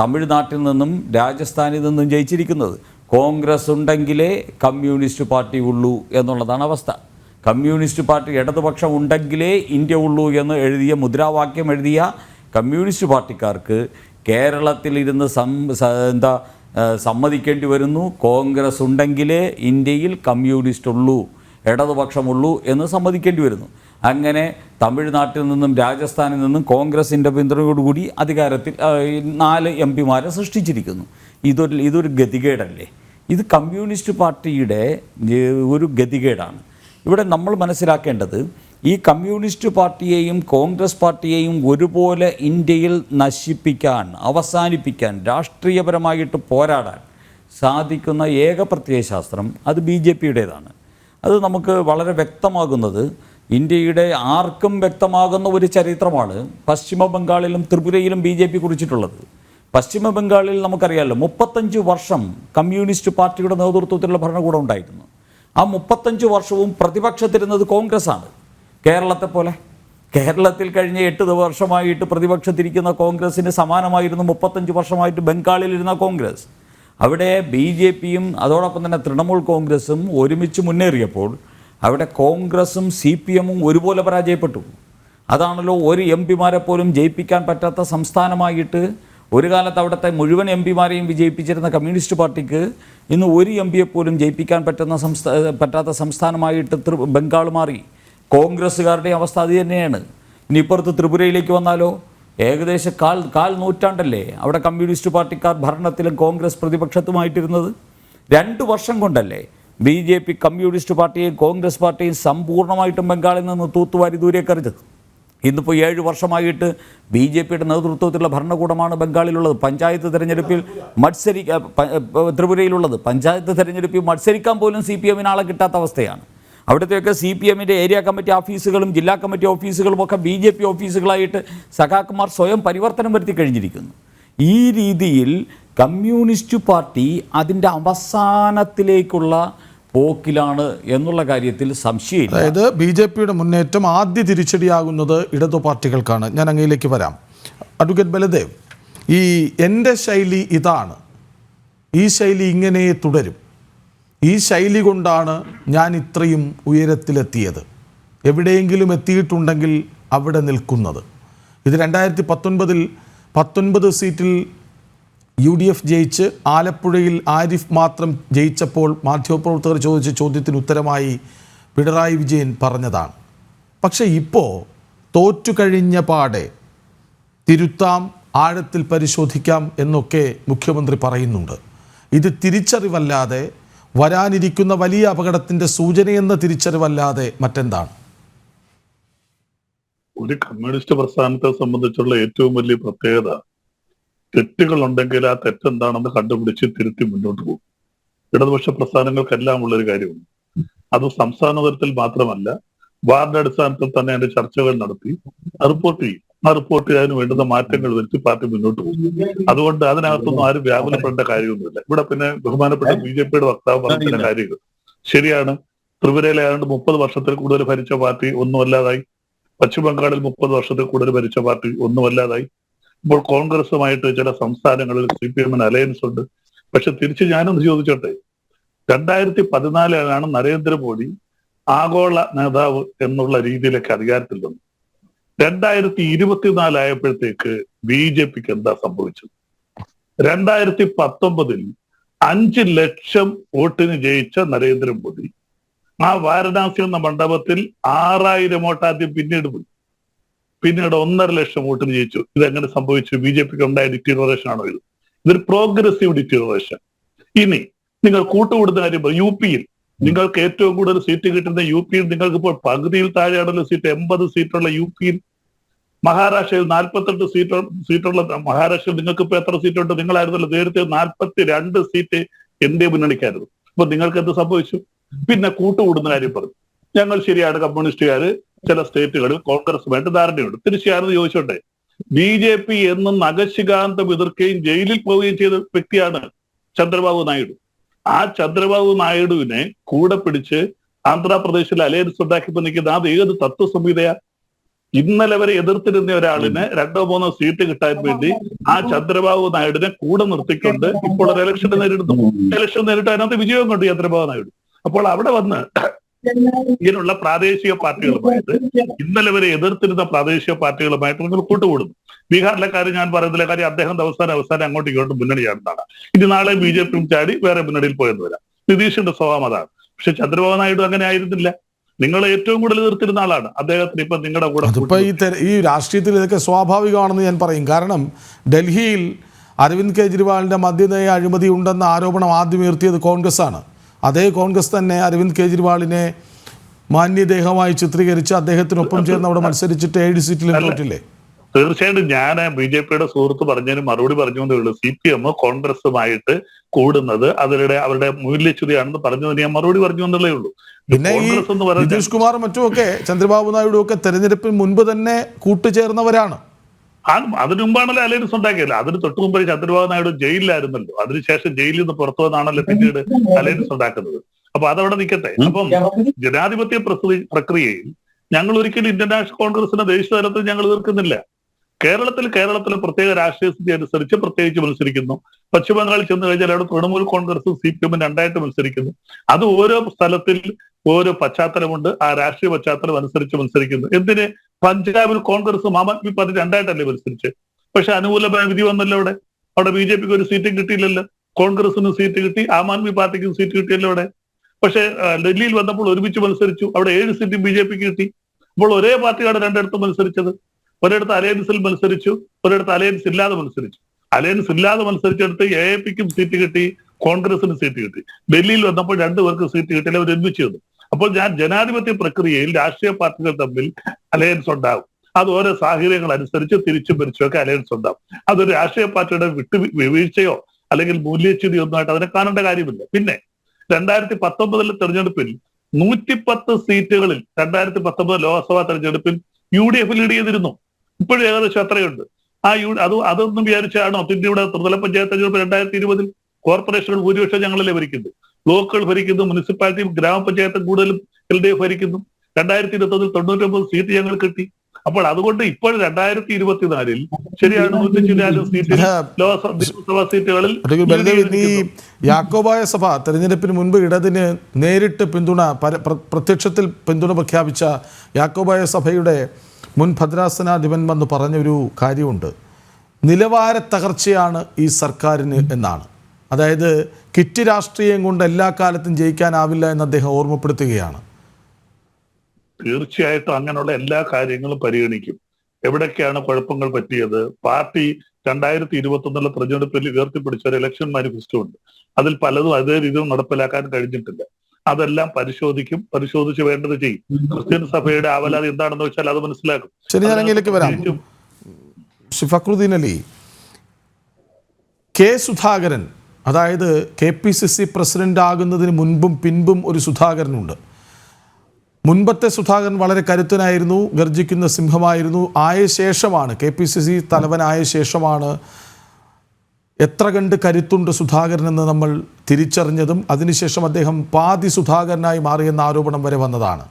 തമിഴ്നാട്ടിൽ നിന്നും രാജസ്ഥാനിൽ നിന്നും ജയിച്ചിരിക്കുന്നത്. കോൺഗ്രസ് ഉണ്ടെങ്കിലേ കമ്മ്യൂണിസ്റ്റ് പാർട്ടി ഉള്ളൂ എന്നുള്ളതാണ് അവസ്ഥ. കമ്മ്യൂണിസ്റ്റ് പാർട്ടി ഇടതുപക്ഷം ഉണ്ടെങ്കിലേ ഇന്ത്യ ഉള്ളൂ എന്ന് എഴുതിയ മുദ്രാവാക്യം എഴുതിയ കമ്മ്യൂണിസ്റ്റ് പാർട്ടിക്കാർക്ക് കേരളത്തിൽ ഇരുന്ന് സം എന്താ സമ്മതിക്കേണ്ടി വരുന്നു. കോൺഗ്രസ് ഉണ്ടെങ്കിലേ ഇന്ത്യയിൽ കമ്മ്യൂണിസ്റ്റ് ഉള്ളൂ. ഇടതുപക്ഷമുള്ളൂ എന്ന് സമ്മതിക്കേണ്ടി വരുന്നു. അങ്ങനെ തമിഴ്നാട്ടിൽ നിന്നും രാജസ്ഥാനിൽ നിന്നും കോൺഗ്രസിന്റെ പിന്തുണയോടുകൂടി അധികാരത്തിൽ നാല് എം പിമാരെ സൃഷ്ടിച്ചിരിക്കുന്നു. ഇതൊരു ഇതൊരു ഗതികേടല്ലേ? ഇത് കമ്മ്യൂണിസ്റ്റ് പാർട്ടിയുടെ ഒരു ഗതികേടാണ്. ഇവിടെ നമ്മൾ മനസ്സിലാക്കേണ്ടത് ഈ കമ്മ്യൂണിസ്റ്റ് പാർട്ടിയെയും കോൺഗ്രസ് പാർട്ടിയെയും ഒരുപോലെ ഇന്ത്യയിൽ നശിപ്പിക്കാൻ അവസാനിപ്പിക്കാൻ രാഷ്ട്രീയപരമായിട്ട് പോരാടാൻ സാധിക്കുന്ന ഏക പ്രത്യയശാസ്ത്രം അത് ബി ജെ പിയുടേതാണ്. അത് നമുക്ക് വളരെ വ്യക്തമാകുന്നത്. ഇന്ത്യയുടെ ആർക്കും വ്യക്തമാകുന്ന ഒരു ചരിത്രമാണ് പശ്ചിമ ബംഗാളിലും ത്രിപുരയിലും ബി ജെ പി കുറിച്ചിട്ടുള്ളത്. പശ്ചിമ ബംഗാളിൽ നമുക്കറിയാമല്ലോ മുപ്പത്തഞ്ച് വർഷം കമ്മ്യൂണിസ്റ്റ് പാർട്ടിയുടെ നേതൃത്വത്തിലുള്ള ഭരണകൂടം ഉണ്ടായിരുന്നു. ആ മുപ്പത്തഞ്ച് വർഷവും പ്രതിപക്ഷത്തിരുന്നത് കോൺഗ്രസ്സാണ്. കേരളത്തെ പോലെ. കേരളത്തിൽ കഴിഞ്ഞ എട്ട് വർഷമായിട്ട് പ്രതിപക്ഷത്തിരിക്കുന്ന കോൺഗ്രസ്സിന് സമാനമായിരുന്നു മുപ്പത്തഞ്ച് വർഷമായിട്ട് ബംഗാളിലിരുന്ന കോൺഗ്രസ്. അവിടെ ബി ജെ പിയും അതോടൊപ്പം തന്നെ തൃണമൂൽ കോൺഗ്രസും ഒരുമിച്ച് മുന്നേറിയപ്പോൾ അവിടെ കോൺഗ്രസും സി പി എമ്മും ഒരുപോലെ പരാജയപ്പെട്ടു. അതാണല്ലോ ഒരു എം പിമാരെ പോലും ജയിപ്പിക്കാൻ പറ്റാത്ത സംസ്ഥാനമായിട്ട് ഒരു കാലത്ത് അവിടുത്തെ മുഴുവൻ എം പിമാരെയും വിജയിപ്പിച്ചിരുന്ന കമ്മ്യൂണിസ്റ്റ് പാർട്ടിക്ക് ഇന്ന് ഒരു എം പിയെ പോലും ജയിപ്പിക്കാൻ പറ്റുന്ന സംസ്ഥാ പറ്റാത്ത സംസ്ഥാനമായിട്ട് ബംഗാൾ മാറി. കോൺഗ്രസ്സുകാരുടെ അവസ്ഥ അത് തന്നെയാണ്. ഇനി ഇപ്പുറത്ത് ത്രിപുരയിലേക്ക് വന്നാലോ? ഏകദേശം കാൽ കാൽ നൂറ്റാണ്ടല്ലേ അവിടെ കമ്മ്യൂണിസ്റ്റ് പാർട്ടിക്കാർ ഭരണത്തിലും കോൺഗ്രസ് പ്രതിപക്ഷത്തുമായിട്ടിരുന്നത്? രണ്ട് വർഷം കൊണ്ടല്ലേ ബി ജെ പി കമ്മ്യൂണിസ്റ്റ് പാർട്ടിയും കോൺഗ്രസ് പാർട്ടിയും സമ്പൂർണമായിട്ടും ബംഗാളിൽ നിന്ന് തൂത്തുവാരി ദൂരെ ദൂരേക്കറിഞ്ഞത്. ഇന്നിപ്പോൾ ഏഴ് വർഷമായിട്ട് ബി ജെ പിയുടെ നേതൃത്വത്തിലുള്ള ഭരണകൂടമാണ് ബംഗാളിലുള്ളത്. പഞ്ചായത്ത് തെരഞ്ഞെടുപ്പിൽ മത്സരി ത്രിപുരയിലുള്ളത്. പഞ്ചായത്ത് തെരഞ്ഞെടുപ്പിൽ മത്സരിക്കാൻ പോലും സി പി എമ്മിന് ആളെ കിട്ടാത്ത അവസ്ഥയാണ്. അവിടുത്തെയൊക്കെ സി പി എമ്മിന്റെ ഏരിയ കമ്മിറ്റി ഓഫീസുകളും ജില്ലാ കമ്മിറ്റി ഓഫീസുകളും ഒക്കെ ബി ജെ പി ഓഫീസുകളായിട്ട് സഖാക്കുമാർ സ്വയം പരിവർത്തനം വരുത്തി കഴിഞ്ഞിരിക്കുന്നു. ഈ രീതിയിൽ കമ്മ്യൂണിസ്റ്റ് പാർട്ടി അതിന്റെ അവസാനത്തിലേക്കുള്ള പോക്കിലാണ് എന്നുള്ള കാര്യത്തിൽ സംശയമില്ല. അതായത് ബി ജെ പിയുടെ മുന്നേറ്റം ആദ്യ തിരിച്ചടിയാകുന്നത് ഇടതു പാർട്ടികൾക്കാണ്. ഞാൻ അങ്ങയിലേക്ക് വരാം. അഡ്വക്കേറ്റ് ബലദേവ് ഈ എന്റെ ശൈലി ഇതാണ്. ഈ ശൈലി ഇങ്ങനെ തുടരും. ഈ ശൈലി കൊണ്ടാണ് ഞാൻ ഇത്രയും ഉയരത്തിലെത്തിയത്. എവിടെയെങ്കിലും എത്തിയിട്ടുണ്ടെങ്കിൽ അവിടെ നിൽക്കുന്നത്. ഇത് രണ്ടായിരത്തി പത്തൊൻപതിൽ പത്തൊൻപത് സീറ്റിൽ യു ഡി എഫ് ജയിച്ച് ആലപ്പുഴയിൽ ആരിഫ് മാത്രം ജയിച്ചപ്പോൾ മാധ്യമപ്രവർത്തകർ ചോദിച്ച ചോദ്യത്തിന് ഉത്തരമായി പിണറായി വിജയൻ പറഞ്ഞതാണ്. പക്ഷേ ഇപ്പോൾ തോറ്റു കഴിഞ്ഞ പാടെ തിരുത്താം ആഴത്തിൽ പരിശോധിക്കാം എന്നൊക്കെ മുഖ്യമന്ത്രി പറയുന്നുണ്ട്. ഇത് തിരിച്ചറിവല്ലാതെ വരാനിരിക്കുന്ന വലിയ അപകടത്തിന്റെ സൂചനയെന്ന തിരിച്ചറിവല്ലാതെ മറ്റെന്താണ്? ഒരു കമ്മ്യൂണിസ്റ്റ് പ്രസ്ഥാനത്തെ സംബന്ധിച്ചുള്ള ഏറ്റവും വലിയ പ്രത്യേകത തെറ്റുകൾ ഉണ്ടെങ്കിൽ ആ തെറ്റെന്താണെന്ന് കണ്ടുപിടിച്ച് തിരുത്തി മുന്നോട്ട് പോകും. ഇടതുപക്ഷ പ്രസ്ഥാനങ്ങൾക്കെല്ലാം ഉള്ളൊരു കാര്യമാണ് അത് സംസ്ഥാന തലത്തിൽ മാത്രമല്ല വാർഡ് അടിസ്ഥാനത്തിൽ തന്നെ അതിന്റെ ചർച്ചകൾ നടത്തി റിപ്പോർട്ട് ചെയ്യും. ആ റിപ്പോർട്ട് ചെയ്യാൻ വേണ്ടുന്ന മാറ്റങ്ങൾ വരുത്തി പാർട്ടി മുന്നോട്ട് പോകും. അതുകൊണ്ട് അതിനകത്തൊന്നും ആരും വ്യാകുലപ്പെടേണ്ട കാര്യമൊന്നുമില്ല. ഇവിടെ പിന്നെ ബഹുമാനപ്പെട്ട ബി ജെ പിയുടെ വക്താവ് പറഞ്ഞ കാര്യങ്ങൾ. ശരിയാണ് ത്രിപുരയിലെ ഏതാണ്ട് മുപ്പത് വർഷത്തിൽ കൂടുതൽ ഭരിച്ച പാർട്ടി ഒന്നുമല്ലാതായി. പശ്ചിമ ബംഗാളിൽ മുപ്പത് വർഷത്തിൽ കൂടുതൽ ഭരിച്ച പാർട്ടി ഒന്നുമല്ലാതായി. ഇപ്പോൾ കോൺഗ്രസുമായിട്ട് ചില സംസ്ഥാനങ്ങളിൽ സി പി എമ്മിന് അലയൻസ് ഉണ്ട്. പക്ഷെ തിരിച്ച് ഞാനൊന്ന് ചോദിച്ചോട്ടെ രണ്ടായിരത്തി പതിനാലിലാണ് നരേന്ദ്രമോദി ആഗോള നേതാവ് എന്നുള്ള രീതിയിലേക്ക് അധികാരത്തിൽ വന്നു രണ്ടായിരത്തി ഇരുപത്തിനാലായപ്പോഴത്തേക്ക് ബി ജെ പിക്ക് എന്താ സംഭവിച്ചത്? രണ്ടായിരത്തി പത്തൊമ്പതിൽ അഞ്ച് ലക്ഷം വോട്ടിന് ജയിച്ച നരേന്ദ്രമോദി ആ വാരണാസി എന്ന മണ്ഡപത്തിൽ ആറായിരം വോട്ട് ആദ്യം പിന്നീട് പോയി. പിന്നീട് ഒന്നര ലക്ഷം വോട്ടിന് ജയിച്ചു. ഇതെങ്ങനെ സംഭവിച്ചു? ബി ജെ പിക്ക് ഉണ്ടായ ഡിറ്റീറിയേഷൻ ആണോ ഇത്? ഇതൊരു പ്രോഗ്രസീവ് ഡിറ്റീറിയേഷൻ ഇനി നിങ്ങൾ കൂട്ടുകൂടുന്ന കാര്യം യു പിയിൽ നിങ്ങൾക്ക് ഏറ്റവും കൂടുതൽ സീറ്റ് കിട്ടുന്ന യു പിയിൽ നിങ്ങൾക്ക് ഇപ്പോൾ പകുതിയിൽ താഴെയാണല്ലോ സീറ്റ്. എൺപത് സീറ്റുള്ള യു പിയിൽ മഹാരാഷ്ട്രയിൽ നാൽപ്പത്തെട്ട് സീറ്റ് സീറ്റുള്ള മഹാരാഷ്ട്രയിൽ നിങ്ങൾക്ക് ഇപ്പൊ എത്ര സീറ്റുണ്ട് നിങ്ങളായിരുന്നല്ലോ നേരത്തെ നാൽപ്പത്തി രണ്ട് സീറ്റ് എൻ ഡി എ മുന്നണിക്കായിരുന്നു. അപ്പൊ നിങ്ങൾക്ക് എന്ത് സംഭവിച്ചു? പിന്നെ കൂട്ടുകൂടുന്ന കാര്യം പറഞ്ഞു. ഞങ്ങൾ ശരിയാണ് കമ്മ്യൂണിസ്റ്റുകാര് ചില സ്റ്റേറ്റുകളിൽ കോൺഗ്രസുമായിട്ട് ധാരണയുണ്ട്. തീർച്ചയായും ചോദിച്ചോട്ടെ? ബി ജെ പി എന്നും നഗശികാന്തം എതിർക്കുകയും ജയിലിൽ പോവുകയും ചെയ്ത വ്യക്തിയാണ് ചന്ദ്രബാബു നായിഡു. ആ ചന്ദ്രബാബു നായിഡുവിനെ കൂടെ പിടിച്ച് ആന്ധ്രാപ്രദേശിൽ അലയൻസ് ഉണ്ടാക്കി നിൽക്കുന്ന അത് ഏത് തത്വസംഹിതയാ? ഇന്നലെ വരെ എതിർത്തിരുന്ന ഒരാളിന് രണ്ടോ മൂന്നോ സീറ്റ് കിട്ടാൻ വേണ്ടി ആ ചന്ദ്രബാബു നായിഡുവിനെ കൂടെ നിർത്തിക്കൊണ്ട് ഇപ്പോൾ ഒരു ഇലക്ഷൻ നേരിടുന്നു. ഇലക്ഷൻ നേരിട്ട് അതിനകത്ത് വിജയവും കണ്ടു ചന്ദ്രബാബു നായിഡു. അപ്പോൾ അവിടെ വന്ന് ഇങ്ങനെയുള്ള പ്രാദേശിക പാർട്ടികളുമായിട്ട് ഇന്നലെ വരെ എതിർത്തിരുന്ന പ്രാദേശിക പാർട്ടികളുമായിട്ട് നിങ്ങൾ കൂട്ടുകൂടുന്നു. ബീഹാറിലെ കാര്യം ഞാൻ പറയുന്നില്ല കാര്യം അദ്ദേഹം അവസാനം അവസാനം അങ്ങോട്ടും ഇങ്ങോട്ടും മുന്നണി ചേർന്നതാണ്. ഇനി നാളെ ബി ജെ പിയും ചാടി വേറെ മുന്നണിയിൽ പോയെന്ന് വരാം. നിതീഷിന്റെ സ്വഭാവം അതാണ്. പക്ഷെ ചന്ദ്രബാബു നായിഡു അങ്ങനെ ആയിരുന്നില്ല. നിങ്ങൾ ഏറ്റവും കൂടുതൽ എതിർത്തിരുന്ന ആളാണ്. അദ്ദേഹത്തിന് ഇപ്പൊ നിങ്ങളുടെ കൂടെ ഇപ്പൊ ഈ ഈ രാഷ്ട്രീയത്തിൽ ഇതൊക്കെ സ്വാഭാവികമാണെന്ന് ഞാൻ പറയും. കാരണം ഡൽഹിയിൽ അരവിന്ദ് കെജ്രിവാളിന്റെ മദ്യനയ അഴിമതി ഉണ്ടെന്ന ആരോപണം ആദ്യം ഉയർത്തിയത് കോൺഗ്രസ്സാണ്. അതേ കോൺഗ്രസ് തന്നെ അരവിന്ദ് കെജ്രിവാളിനെ മാന്യദേഹമായി ചിത്രീകരിച്ച് അദ്ദേഹത്തിനൊപ്പം ചേർന്ന് അവിടെ മത്സരിച്ചിട്ട് ഏഴ് സീറ്റിൽ തോറ്റില്ലേ തീർച്ചയായിട്ടും ഞാൻ ബി ജെ പിയുടെ സുഹൃത്ത് പറഞ്ഞതിന് മറുപടി പറഞ്ഞുകൊണ്ടേ ഉള്ളൂ. സി പി എം കോൺഗ്രസുമായിട്ട് കൂടുന്നത് അതിലൂടെ അവരുടെ മൂല്യച്യുതിയാണെന്ന് പറഞ്ഞു ഞാൻ മറുപടി പറഞ്ഞു എന്നുള്ളേ ഉള്ളൂ പിന്നെ എന്ന് നിതീഷ് കുമാറും മറ്റുമൊക്കെ ചന്ദ്രബാബു നായിഡു ഒക്കെ തെരഞ്ഞെടുപ്പിന് മുൻപ് തന്നെ കൂട്ടുചേർന്നവരാണ്. അതിനു മുമ്പാണല്ലോ അലയൻസ് ഉണ്ടാക്കിയത്. അതിന് തൊട്ട് മുമ്പ് ചന്ദ്രബാബു നായിഡു ജയിലിലായിരുന്നല്ലോ. അതിനുശേഷം ജയിലിൽ നിന്ന് പുറത്തു വന്നാണല്ലോ പിന്നീട് അലയൻസ് ഉണ്ടാക്കുന്നത്. അപ്പൊ അതവിടെ നിൽക്കട്ടെ അപ്പം ജനാധിപത്യ പ്രക്രി- പ്രക്രിയയിൽ ഞങ്ങൾ ഒരിക്കലും ഇന്ത്യൻ നാഷണൽ കോൺഗ്രസിന്റെ ദേശീയ തലത്തിൽ ഞങ്ങൾ എതിർക്കുന്നില്ല. കേരളത്തിൽ കേരളത്തിലെ പ്രത്യേക രാഷ്ട്രീയ സ്ഥിതി അനുസരിച്ച് പ്രത്യേകിച്ച് മത്സരിക്കുന്നു. പശ്ചിമബംഗാളിൽ ചെന്ന് കഴിഞ്ഞാൽ അവിടെ തൃണമൂൽ കോൺഗ്രസും സി പി എമ്മും രണ്ടായിട്ട് മത്സരിക്കുന്നു. അത് ഓരോ സ്ഥലത്തിൽ ഓരോ പശ്ചാത്തലമുണ്ട്. ആ രാഷ്ട്രീയ പശ്ചാത്തലം അനുസരിച്ച് മത്സരിക്കുന്നു. എന്തിന്? പഞ്ചാബിൽ കോൺഗ്രസും ആം ആദ്മി പാർട്ടി രണ്ടായിട്ടല്ലേ മത്സരിച്ച്? പക്ഷെ അനുകൂലമായ വിധി വന്നല്ലോ അവിടെ. അവിടെ ബി ജെ പിക്ക് ഒരു സീറ്റും കിട്ടിയില്ലല്ലോ. കോൺഗ്രസിനും സീറ്റ് കിട്ടി ആം ആദ്മി പാർട്ടിക്കും സീറ്റ് കിട്ടിയല്ലോ അവിടെ. പക്ഷെ ഡൽഹിയിൽ വന്നപ്പോൾ ഒരുമിച്ച് മത്സരിച്ചു. അവിടെ ഏഴ് സീറ്റും ബി ജെ പിക്ക് കിട്ടി. അപ്പോൾ ഒരേ പാർട്ടിയാണ് രണ്ടിടത്തും മത്സരിച്ചത്. ഒരിടത്ത് അലയൻസിൽ മത്സരിച്ചു ഒരിടത്ത് അലയൻസ് ഇല്ലാതെ മത്സരിച്ചു. അലയൻസ് ഇല്ലാതെ മത്സരിച്ചെടുത്ത് എ എ പിക്കും സീറ്റ് കിട്ടി കോൺഗ്രസിന് സീറ്റ് കിട്ടി. ഡൽഹിയിൽ വന്നപ്പോൾ രണ്ടുപേർക്ക് സീറ്റ് കിട്ടിയില്ല അവർ ഒരുമിച്ച് വന്നു അപ്പോൾ ഞാൻ ജനാധിപത്യ പ്രക്രിയയിൽ രാഷ്ട്രീയ പാർട്ടികൾ തമ്മിൽ അലയൻസ് ഉണ്ടാകും അത് ഓരോ സാഹചര്യങ്ങൾ അനുസരിച്ച് തിരിച്ചും പിരിച്ചും ഒക്കെ അലയൻസ് ഉണ്ടാവും. അതൊരു രാഷ്ട്രീയ പാർട്ടിയുടെ വിട്ടു വീഴ്ചയോ അല്ലെങ്കിൽ മൂല്യച്യുതിയോ ഒന്നായിട്ട് അതിനെ കാണേണ്ട കാര്യമില്ല. പിന്നെ രണ്ടായിരത്തി പത്തൊമ്പതിലെ തെരഞ്ഞെടുപ്പിൽ നൂറ്റിപ്പത്ത് സീറ്റുകളിൽ രണ്ടായിരത്തി പത്തൊമ്പത് ലോക്സഭാ തെരഞ്ഞെടുപ്പിൽ യു ഡി എഫ് ലീഡ് ചെയ്തിരുന്നു. ഇപ്പോഴും ഏകദേശം അത്രയുണ്ട്. ആ യു അത് അതൊന്നും വിചാരിച്ചാണോ? ഇന്ത്യയുടെ ത്രിതല പഞ്ചായത്ത് തെരഞ്ഞെടുപ്പ് രണ്ടായിരത്തി ഇരുപതിൽ കോർപ്പറേഷനുകൾ ഭൂരിപക്ഷം ഞങ്ങളല്ലേ ഭരിക്കുന്നത്? ബ്ലോക്കുകൾ ഭരിക്കുന്നു മുനിസിപ്പാലിറ്റി ഗ്രാമപഞ്ചായത്തും കൂടുതലും എൽ ഡി എഫ് ഭരിക്കുന്നു. രണ്ടായിരത്തി ഇരുപത്തൊന്നിൽ തൊണ്ണൂറ്റൊമ്പത് സീറ്റ് ഞങ്ങൾ കിട്ടി. അപ്പോൾ അതുകൊണ്ട് ഇപ്പോൾ രണ്ടായിരത്തി ഇരുപത്തിനാലിൽ ശരിയാണ് നൂറ്റി ചില്ലാനും സീറ്റിൽ ലോക്സഭ നിയമസഭാ സീറ്റുകളിൽ ഈ യാക്കോബായ സഭ തെരഞ്ഞെടുപ്പിന് മുൻപ് ഇടതിന് നേരിട്ട് പിന്തുണ പ്രത്യക്ഷത്തിൽ പിന്തുണ പ്രഖ്യാപിച്ച യാക്കോബായ സഭയുടെ മുൻ ഭദ്രാസനാധിപൻ വന്ന് പറഞ്ഞൊരു കാര്യമുണ്ട്. നിലവാര തകർച്ചയാണ് ഈ സർക്കാരിന് എന്നാണ്. അതായത് കിറ്റ് രാഷ്ട്രീയം കൊണ്ട് എല്ലാ കാലത്തും ജയിക്കാനാവില്ല എന്ന് അദ്ദേഹം ഓർമ്മപ്പെടുത്തുകയാണ്. തീർച്ചയായിട്ടും അങ്ങനെയുള്ള എല്ലാ കാര്യങ്ങളും പരിഗണിക്കും. എവിടൊക്കെയാണ് കുഴപ്പങ്ങൾ പറ്റിയത്? പാർട്ടി രണ്ടായിരത്തി ഇരുപത്തി ഒന്നിലെ തെരഞ്ഞെടുപ്പിൽ ഉയർത്തിപ്പിടിച്ച ഒരു ഇലക്ഷൻ മാനിഫെസ്റ്റോ ഉണ്ട്. അതിൽ പലതും അതേ രീതിയിൽ നടപ്പിലാക്കാൻ കഴിഞ്ഞിട്ടില്ല. അതെല്ലാം പരിശോധിക്കും പരിശോധിച്ച് വേണ്ടത് ചെയ്യും. ക്രിസ്ത്യൻ സഭയുടെ ആവലാതി എന്താണെന്ന് വെച്ചാൽ അത് മനസ്സിലാക്കും. ശരി വരാം. അലി കെ സുധാകരൻ അതായത് K P C C president ആകുന്നതിന് മുൻപും പിൻപും ഒരു സുധാകരനുണ്ട്. മുൻപത്തെ സുധാകരൻ വളരെ കരുത്തനായിരുന്നു ഗർജിക്കുന്ന സിംഹമായിരുന്നു. ആയ ശേഷമാണ് കെ പി സി സി തലവനായ ശേഷമാണ് എത്ര കണ്ട് കരുത്തുണ്ട് സുധാകരൻ എന്ന് നമ്മൾ തിരിച്ചറിഞ്ഞതും അതിനുശേഷം അദ്ദേഹം പാതി സുധാകരനായി മാറിയെന്ന ആരോപണം വരെ വന്നതാണ്.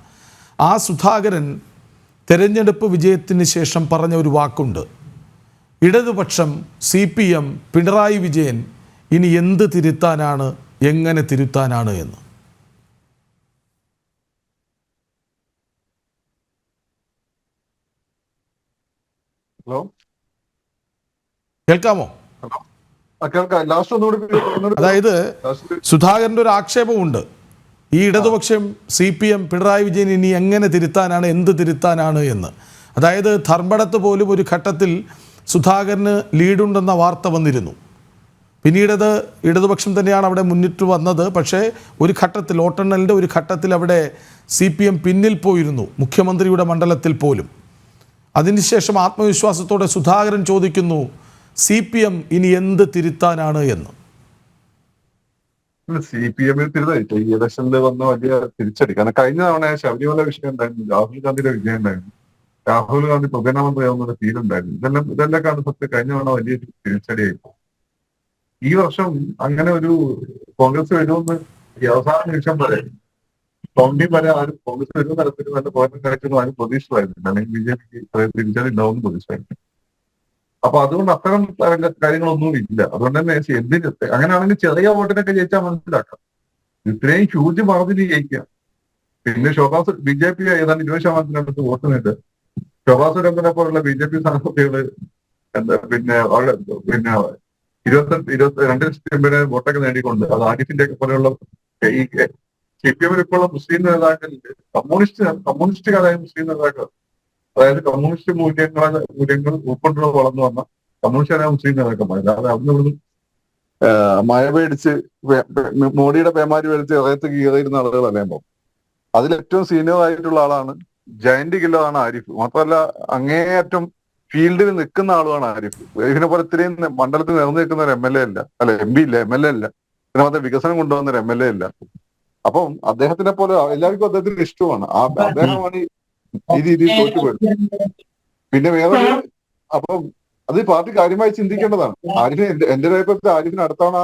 ആ സുധാകരൻ തെരഞ്ഞെടുപ്പ് വിജയത്തിന് ശേഷം പറഞ്ഞ ഒരു വാക്കുണ്ട്. ഇടതുപക്ഷം C P M Pinarayi Vijayan ഇനി എന്ത് തിരുത്താനാണ് എങ്ങനെ തിരുത്താനാണ് എന്ന്. ഹലോ? കേൾക്കാമോ? അതായത് സുധാകരന്റെ ഒരു ആക്ഷേപമുണ്ട്. ഈ ഇടതുപക്ഷം C P M Pinarayi Vijayan ഇനി എങ്ങനെ തിരുത്താനാണ് എന്ത് തിരുത്താനാണ് എന്ന്. അതായത് ധർമ്മടത്ത് പോലും ഒരു ഘട്ടത്തിൽ സുധാകരന് ലീഡുണ്ടെന്ന വാർത്ത വന്നിരുന്നു. പിന്നീടത് ഇടതുപക്ഷം തന്നെയാണ് അവിടെ മുന്നിട്ട് വന്നത്. പക്ഷേ ഒരു ഘട്ടത്തിൽ ഓട്ടെണ്ണലിന്റെ ഒരു ഘട്ടത്തിൽ അവിടെ സി പി എം പിന്നിൽ പോയിരുന്നു മുഖ്യമന്ത്രിയുടെ മണ്ഡലത്തിൽ പോലും. അതിനുശേഷം ആത്മവിശ്വാസത്തോടെ സുധാകരൻ ചോദിക്കുന്നു സി പി എം ഇനി എന്ത് തിരുത്താനാണ് എന്ന്? സി പി എമ്മിൽ തിരുതായിട്ട് ഈ ഇലക്ഷനിൽ വന്ന വലിയ തിരിച്ചടി. കാരണം കഴിഞ്ഞ തവണ ശബരിമല വിഷയം ഉണ്ടായിരുന്നു. രാഹുൽ ഗാന്ധിയുടെ വിജയം ഉണ്ടായിരുന്നു. രാഹുൽ ഗാന്ധി പ്രധാനമന്ത്രിയാവുന്ന ഫീൽ ഉണ്ടായിരുന്നു. ഇതെല്ലാം ഇതെല്ലാം കാണുന്ന സത്യം. കഴിഞ്ഞ തവണ വലിയ തിരിച്ചടിയായിരുന്നു ഈ വർഷം അങ്ങനെ ഒരു കോൺഗ്രസ് വരുമെന്ന് വ്യവസായ നിമിഷം വരെ കൗണ്ടിങ് വരെ ആരും കോൺഗ്രസ് വരുന്ന തരത്തിൽ നല്ല പോരാട്ടം കാഴ്ചയൊന്നും ആരും പ്രതീക്ഷിച്ചതായിരുന്നില്ല അല്ലെങ്കിൽ ബി ജെ പിക്ക് തിരിച്ചടി ഉണ്ടാവുമെന്ന് പ്രതീക്ഷിച്ചായിരുന്നു അപ്പൊ അതുകൊണ്ട് അത്തരം കാര്യ- കാര്യങ്ങളൊന്നും ഇല്ല. അതുകൊണ്ട് തന്നെ എന്തിന് അങ്ങനെയാണെങ്കിൽ ചെറിയ വോട്ടിനൊക്കെ ജയിച്ചാൽ മനസ്സിലാക്കാം. ഇത്രയും ഹ്യൂജ് മാർജിന് ജയിക്കുക പിന്നെ ശോഭാസ് ബി ജെ പി ഏതാണ്ട് ഇരുപത് ശതമാനത്തിനടുത്ത് വോട്ട് നേട്ട് ശോഭാസ് രംഗനെ പോലുള്ള ബി ജെ പി സ്ഥാനാർത്ഥികൾ എന്താ പിന്നെ അവരുടെ പിന്നെ ഇരുപത്തി ഇരുപത്തി രണ്ട് എൺപതിനായിരം വോട്ടൊക്കെ നേടിക്കൊണ്ട് അത് ആരിഫിന്റെ ഒക്കെ പോലെയുള്ള ഈ സി പി എമ്മിൽ ഇപ്പോഴുള്ള മുസ്ലിം നേതാക്കൾ കമ്മ്യൂണിസ്റ്റ് കമ്മ്യൂണിസ്റ്റുകാരായ മുസ്ലിം നേതാക്കൾ അതായത് കമ്മ്യൂണിസ്റ്റ് മൂല്യങ്ങളെ മൂല്യങ്ങൾ ഉൾക്കൊണ്ടുള്ള വളർന്നു വന്ന കമ്മ്യൂണിസ്റ്റ് മുസ്ലിം നേതാക്കന്മാർ അല്ലാതെ അവിടുന്ന് ഇവിടുന്ന് ആഹ് മഴ പേടിച്ച് മോഡിയുടെ പേമാരി പേടിച്ച് ഇറയത്ത് കീറിയിരുന്ന ആളുകളല്ലേ അപ്പം അതിൽ ഏറ്റവും സീനിയർ ആയിട്ടുള്ള ആളാണ് ജയന്റ് കില്ലറാണ് ആരിഫ്. മാത്രമല്ല അങ്ങേയറ്റം ഫീൽഡിൽ നിൽക്കുന്ന ആളുമാണ് ആരിഫ്. ഇതിനെ പോലെ ഇത്രയും മണ്ഡലത്തിൽ നിറഞ്ഞു നിൽക്കുന്ന ഒരു എം എൽ എ അല്ല അല്ല എം പി ഇല്ല എം എൽ എ അല്ല ഇതിനെ മാത്രം വികസനം കൊണ്ടുവന്ന ഒരു എം എൽ എ അല്ല അപ്പം അദ്ദേഹത്തിനെ പോലെ എല്ലാവർക്കും അദ്ദേഹത്തിന് ഇഷ്ടമാണ്. ആ അദ്ദേഹമാണ് ഈ- രീതിയിൽ തോറ്റുപോയി പിന്നെ വേറെ അപ്പം അത് പാർട്ടി കാര്യമായി ചിന്തിക്കേണ്ടതാണ്. ആരിഫിന് എന്റെ അഭിപ്രായത്തിൽ ആരിഫിന് അടുത്താണ്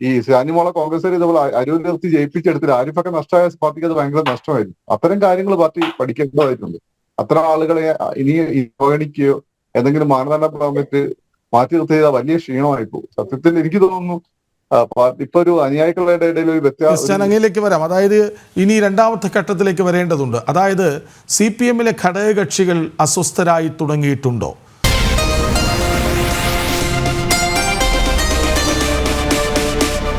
ഈ സാനിമോളെ കോൺഗ്രസ് ഇതുപോലെ അരൂർ നിർത്തി ജയിപ്പിച്ചെടുത്തിട്ട് ആരിഫൊക്കെ നഷ്ടമായ പാർട്ടിക്ക് അത് ഭയങ്കര നഷ്ടമായിരുന്നു. അത്തരം കാര്യങ്ങൾ പാർട്ടി പഠിക്കേണ്ടതായിട്ടുണ്ട്. അത്ര ആളുകളെ ഇനി അവഗണിക്കുകയോ എന്തെങ്കിലും മാനദണ്ഡ പാർലമെന്റ് മാറ്റി നിർത്തിയത് വലിയ ക്ഷീണമായി പോകും സത്യത്തിൽ എനിക്ക് തോന്നുന്നു ഇപ്പൊ ഒരു അനുയായികളുടെ ഇടയിൽ ഒരു വ്യത്യാസം അങ്ങയിലേക്ക് വരാം. അതായത് ഇനി രണ്ടാമത്തെ ഘട്ടത്തിലേക്ക് വരേണ്ടതുണ്ട്. അതായത് സി പി എമ്മിലെ ഘടകകക്ഷികൾ അസ്വസ്ഥരായി തുടങ്ങിയിട്ടുണ്ടോ?